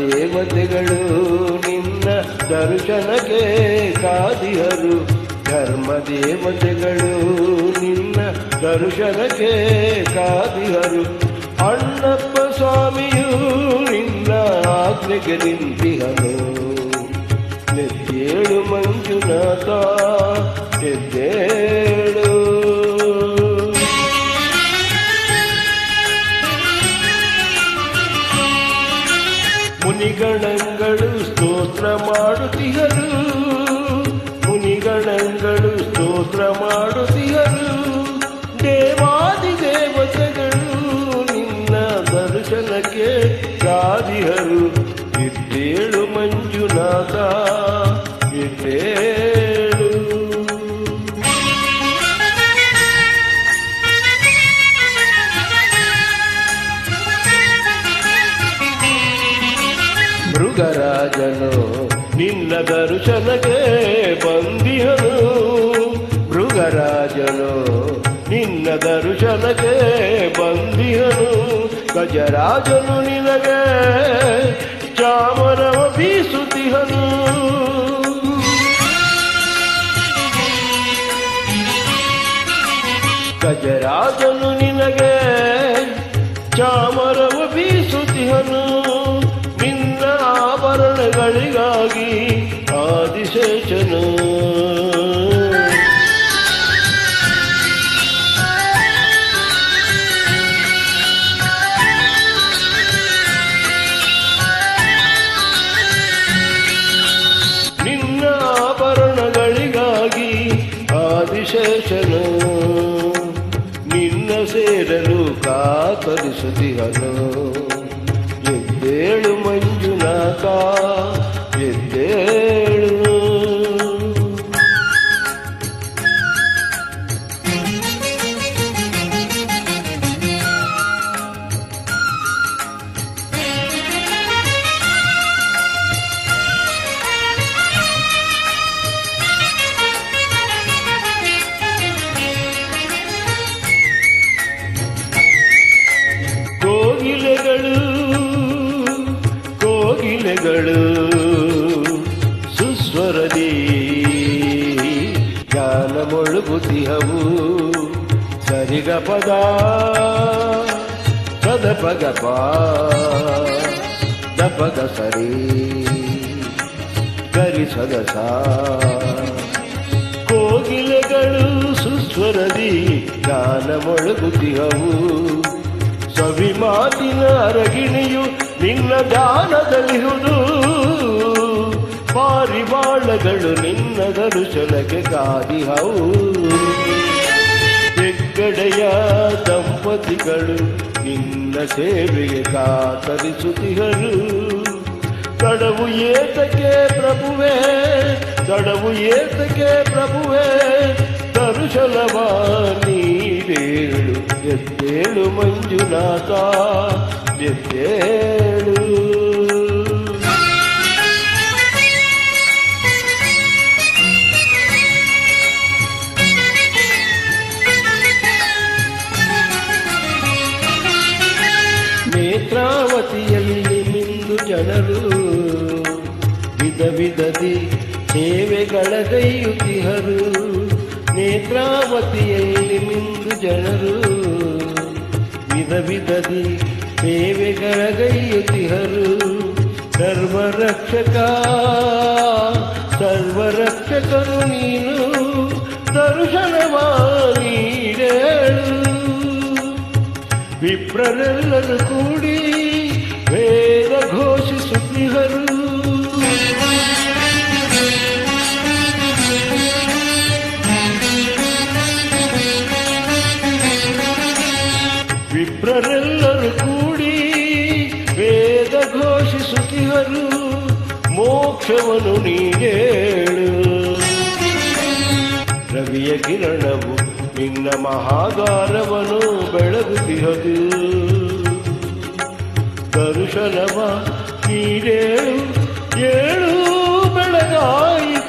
ದೇವತೆಗಳು ನಿನ್ನ ದರ್ಶನಕ್ಕೆ ಕಾದಿಹರು ಧರ್ಮ ದೇವತೆಗಳು ನಿನ್ನ ದರ್ಶನಕ್ಕೆ ಕಾದಿಹರು ಅಣ್ಣಪ್ಪ ಸ್ವಾಮಿಯು ನಿನ್ನ ಆಜ್ಞೆಗೆ ನಿಂತಿಹನು. ಎದ್ದೇಳು ಮಂಜುನಾಥ ಎದ್ದೇಳು ಮುನಿಗಣಗಳು ಸ್ತೋತ್ರ ಮಾಡುತ್ತಿಹರು ಮುನಿಗಣಗಳು ಸ್ತೋತ್ರ ಮಾಡುತ್ತಿಹರು ದೇವಾದಿ ದೇವತೆಗಳು ನಿನ್ನ ದರ್ಶನಕ್ಕೆ ಕಾದಿಹರು ಮೃಗರಾಜನು ನಿನ್ನ ದರ್ಶನಕ್ಕೆ ಬಂದಿಹನು ಮೃಗರಾಜನು ನಿನ್ನ ದರ್ಶನಕ್ಕೆ ಬಂದಿಹನು ಗಜರಾಜನು ನಿನಗೆ ಚಾಮರವ ಬೀಸುತ್ತಿಹನು ಗಜರಾಜನು ಆಭರಣಗಳಿಗಾಗಿ ಆದಿಶೇಷನು. ನಿನ್ನ ಆಭರಣಗಳಿಗಾಗಿ ಆದಿಶೇಷನು. ನಿನ್ನ ಸೇರಲು ಕಾತರಿಸುತ್ತಿಹನು. ಎದ್ದೇಳು ಮಂಜುನಾಥ ಎದ್ದೇಳು ಕೋಗಿಲೆಗಳು ಕೋಗಿಲೆಗಳು ಸುಸ್ವರದಿ. ಗಾನ ಮೊಳುಗುತಿಹವು ಸರಿಗ ಪದ ಸದಪಗಪ ದಪಗ ಸರಿ. ಕರಿ ಸದಸ ಕೋಗಿಲೆಗಳು ಸುಸ್ವರದಿ. ಗಾನ ಮೊಳಗುತಿಹವು ಸವಿ ಮಾತಿನ ಅರಗಿಣಿಯು ನಿನ್ನ ಧ್ಯಾನದಲ್ಲಿಹುದು ಪಾರಿವಾಳಗಳು ನಿನ್ನ ದರುಶನಗೆ ಕಾದಿ ಹೌ ಹೆಗ್ಗಡೆಯ ದಂಪತಿಗಳು ನಿನ್ನ ಸೇವೆಗೆ ಕಾತರಿಸುತ್ತಿಹರು. ತಡವು ಏತಕ್ಕೆ ಪ್ರಭುವೇ ತಡವು ಏತಕ್ಕೆ ಪ್ರಭುವೇ ದರ್ಶನವ ನೀಡೇಳು ಎದ್ದೇಳು ಮಂಜುನಾಥ ಎದ್ದೇಳು ನೇತ್ರಾವತಿಯಲ್ಲಿ ಮಿಂದು ಜನರು ವಿಧ ವಿಧದಿ ಸೇವೆಗಳಗೈಯುತಿಹರು ನೇತ್ರಾವತಿಯಲ್ಲಿ ಮಿಂದು ಜನರು ವಿಧ ವಿಧದಿ ಸೇವೆಗಳಗೈಯುತಿಹರು ಸರ್ವರಕ್ಷಕ ಸರ್ವರಕ್ಷಕರು ನೀನು ದರ್ಶನವ ನೀಡೇಳು ವಿಪ್ರರೆಲ್ಲರೂ ಕೂಡಿ ವಿಪ್ರರೆಲ್ಲರೂ ಕೂಡಿ ವೇದ ಘೋಷಿಸುತ್ತಿವರು, ಮೋಕ್ಷವನ್ನು ನೀಡೇಳು. ರವಿಯ ಕಿರಣವು ನಿನ್ನ ಮಹಾಗಾರವನ್ನು ಬೆಳಗುತ್ತಿಹದು. ದರ್ಶನವ ನೀಡೇಳು, ಏಳು ಬೆಳಗಾಯಿತು